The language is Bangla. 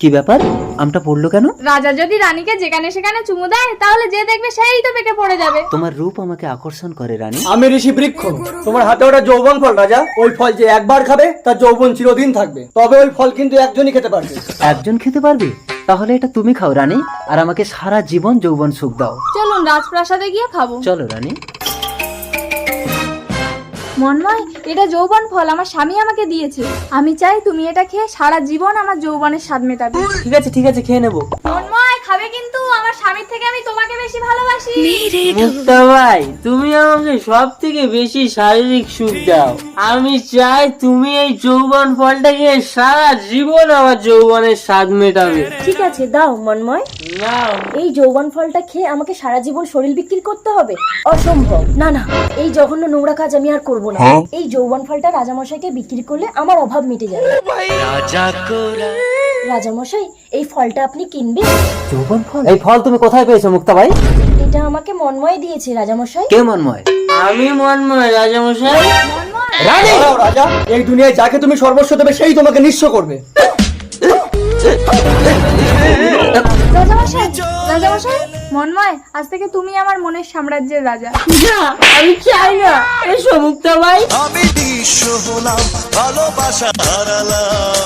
কি ব্যাপার? আমটা পড়ল কেন? রাজা যদি রানীকে যেখানে সেখানে চুমু দেয় তাহলে যে দেখবে সেই তো পেটে পড়ে যাবে। তোমার রূপ আমাকে আকর্ষণ করে রানী। আমি ঋষি বৃক্ষ। তোমার হাতে ওটা যৌবন ফল রাজা। ওই ফল যে একবার খাবে তার যৌবন চিরদিন থাকবে। তবে ওই ফল কিন্তু একজনই খেতে পারবে। একজন খেতে পারবে? তাহলে এটা তুমি খাও রানী আর আমাকে সারা জীবন যৌবন সুখ দাও। চলুন রাজপ্রাসাদে গিয়ে খাব। চলো রানী। মনময় এটা যৌবন ফল আমার স্বামী আমাকে দিয়েছে। আমি চাই তুমি এটা খেয়ে সারা জীবন আমার যৌবনের স্বাদ মেটাবে। ঠিক আছে ঠিক আছে খেয়ে নেব। মনময় খাবে কিন্তু আমার স্বামীর থেকে আমি তোমাকে বেশি ভালোবাসি। মুক্তা ভাই তুমি আমাকে সব থেকে বেশি শারীরিক সুখ দাও। আমি চাই তুমি এই যৌবন ফলটাকে সারা জীবন আমার যৌবনের স্বাদ মেটাবে। ঠিক আছে দাও মন্ময়। না এই যৌবন ফলটা খেয়ে আমাকে সারা জীবন শরীর বিক্রি করতে হবে? অসম্ভব। না না এই জঘন্য নোংরা কাজ আমি আর করব না। এই যৌবন ফলটা রাজামশাইকে বিক্রি করলে আমার অভাব মিটে যাবে। রাজামশাই এই ফলটা আপনি কিনবেন? যৌবন ফল? এই ফল তুমি কোথায় পেয়েছ মুক্তা ভাই এটা আমাকে মন্ময় দিয়েছে রাজামশাই। কে মনময়? আমি মনময় রাজামশাই। দাঁড়াও, রাজা। এই দুনিয়ায় যাকে তুমি সর্বস্ব দেবে সেই তোমাকে নিঃস্ব করবে। রাজামশাই রাজামশাই মনময় আজ থেকে তুমি আমার মনের সাম্রাজ্যের রাজা। না আমি চাই না। এসো মুক্তা ভাই আমি নিঃস্ব হলাম ভালোবাসা হারালাম।